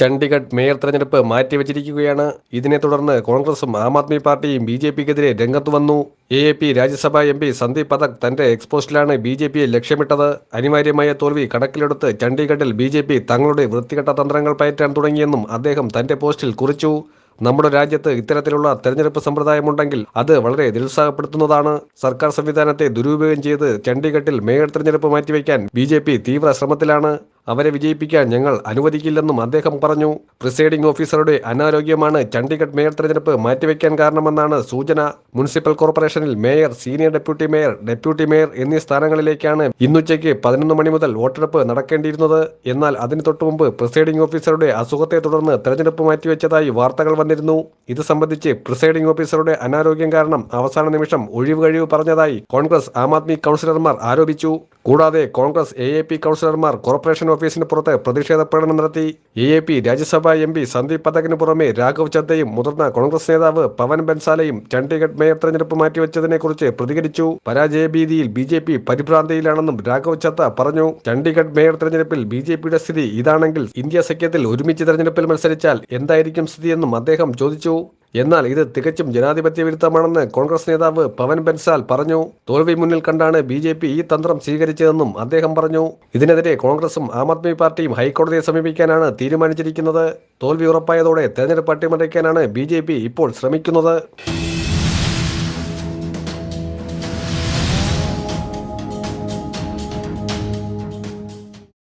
Chandigarh mayor തെരഞ്ഞെടുപ്പ് മാറ്റിവെച്ചിരിക്കുകയാണ്. ഇതിനെ തുടർന്ന് കോൺഗ്രസും ആം ആദ്മി പാർട്ടിയും ബി ജെ പിക്കെതിരെ രംഗത്ത് വന്നു. A A P Rajya Sabha M P Sandeep Pathak തന്റെ എക്സ്പോസ്റ്റിലാണ് ബി ജെ പിയെ ലക്ഷ്യമിട്ടത്. അനിവാര്യമായ തോൽവി കണക്കിലെടുത്ത് ചണ്ഡീഗഡിൽ ബി ജെ പി തങ്ങളുടെ വൃത്തികെട്ട തന്ത്രങ്ങൾ പയറ്റാൻ തുടങ്ങിയെന്നും അദ്ദേഹം തന്റെ പോസ്റ്റിൽ കുറിച്ചു. നമ്മുടെ രാജ്യത്ത് ഇത്തരത്തിലുള്ള തെരഞ്ഞെടുപ്പ് സമ്പ്രദായമുണ്ടെങ്കിൽ അത് വളരെ നിരുത്സാഹപ്പെടുത്തുന്നതാണ്. സർക്കാർ സംവിധാനത്തെ ദുരുപയോഗം ചെയ്ത് ചണ്ഡീഗഡിൽ മേയർ തെരഞ്ഞെടുപ്പ് മാറ്റിവെക്കാൻ ബി തീവ്ര ശ്രമത്തിലാണ്. അവരെ വിജയിപ്പിക്കാൻ ഞങ്ങൾ അനുവദിക്കില്ലെന്നും അദ്ദേഹം പറഞ്ഞു. പ്രിസൈഡിംഗ് ഓഫീസറുടെ അനാരോഗ്യമാണ് ചണ്ഡീഗഡ് മേയർ തെരഞ്ഞെടുപ്പ് മാറ്റിവെക്കാൻ കാരണമെന്നാണ് സൂചന. മുനിസിപ്പൽ കോർപ്പറേഷനിൽ mayor senior deputy mayor deputy mayor എന്നീ സ്ഥാനങ്ങളിലേക്കാണ് ഇന്നുച്ചയ്ക്ക് പതിനൊന്ന് മണി മുതൽ വോട്ടെടുപ്പ് നടക്കേണ്ടിയിരുന്നത്. എന്നാൽ അതിന് തൊട്ടുമുമ്പ് പ്രിസൈഡിംഗ് ഓഫീസറുടെ അസുഖത്തെ തുടർന്ന് തെരഞ്ഞെടുപ്പ് മാറ്റിവെച്ചതായി വാർത്തകൾ വന്നിരുന്നു. ഇത് സംബന്ധിച്ച് പ്രിസൈഡിംഗ് ഓഫീസറുടെ അനാരോഗ്യം കാരണം അവസാന നിമിഷം ഒഴിവ് കഴിവ് പറഞ്ഞതായി കോൺഗ്രസ് ആം ആദ്മി കൗൺസിലർമാർ ആരോപിച്ചു. കൂടാതെ കോൺഗ്രസ് എ കൗൺസിലർമാർ കോർപ്പറേഷൻ ഓഫീസിന് പുറത്ത് പ്രതിഷേധ പ്രകടനം നടത്തി. A A P Rajya Sabha M P Sandeep പതകിന് പുറമെ രാഘവ് ചദ്ദയും മുതിർന്ന കോൺഗ്രസ് നേതാവ് പവൻ ബൻസാലയും ചണ്ഡീഗഡ് മേയർ തെരഞ്ഞെടുപ്പ് മാറ്റിവെച്ചതിനെക്കുറിച്ച് പ്രതികരിച്ചു. പരാജയഭീതിയിൽ ബി ജെ പി പരിഭ്രാന്തിയിലാണെന്നും രാഘവ് ചദ്ദ പറഞ്ഞു. ചണ്ഡീഗഡ് മേയർ തെരഞ്ഞെടുപ്പിൽ ബി ജെ പിയുടെ സ്ഥിതി ഇതാണെങ്കിൽ ഇന്ത്യ സഖ്യത്തിൽ ഒരുമിച്ച് തെരഞ്ഞെടുപ്പിൽ മത്സരിച്ചാൽ എന്തായിരിക്കും സ്ഥിതിയെന്നും അദ്ദേഹം ചോദിച്ചു. എന്നാൽ ഇത് തികച്ചും ജനാധിപത്യ വിരുദ്ധമാണെന്ന് കോൺഗ്രസ് നേതാവ് പവൻ ബൻസാൽ പറഞ്ഞു. തോൽവി മുന്നിൽ കണ്ടാണ് ബി ജെ പി ഈ തന്ത്രം സ്വീകരിച്ചതെന്നും അദ്ദേഹം പറഞ്ഞു. ഇതിനെതിരെ കോൺഗ്രസും ആം ആദ്മി പാർട്ടിയും ഹൈക്കോടതിയെ സമീപിക്കാനാണ് തീരുമാനിച്ചിരിക്കുന്നത്. തോൽവി ഉറപ്പായതോടെ തെരഞ്ഞെടുപ്പ് അട്ടിമറിക്കാനാണ് ബി ഇപ്പോൾ ശ്രമിക്കുന്നത്.